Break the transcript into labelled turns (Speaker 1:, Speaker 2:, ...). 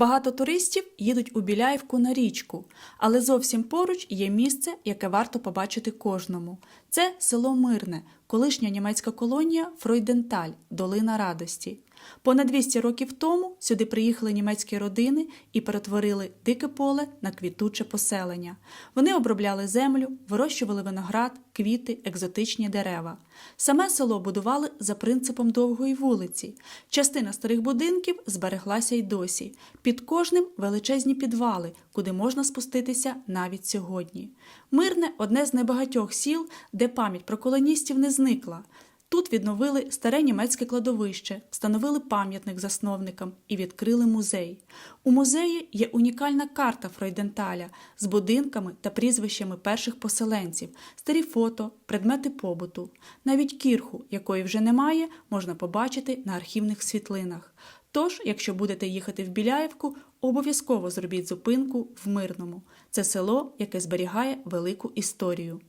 Speaker 1: Багато туристів їдуть у Біляївку на річку, але зовсім поруч є місце, яке варто побачити кожному. Це село Мирне, колишня німецька колонія Фройденталь, Долина Радості. Понад 200 років тому сюди приїхали німецькі родини і перетворили дике поле на квітуче поселення. Вони обробляли землю, вирощували виноград, квіти, екзотичні дерева. Саме село будували за принципом довгої вулиці. Частина старих будинків збереглася й досі. Під кожним величезні підвали, куди можна спуститися навіть сьогодні. Мирне одне з небагатьох сіл, де пам'ять про колоністів не зникла. Тут відновили старе німецьке кладовище, встановили пам'ятник засновникам і відкрили музей. У музеї є унікальна карта Фройденталя з будинками та прізвищами перших поселенців, старі фото, предмети побуту. Навіть кірху, якої вже немає, можна побачити на архівних світлинах. Тож, якщо будете їхати в Біляєвку, обов'язково зробіть зупинку в Мирному. Це село, яке зберігає велику історію.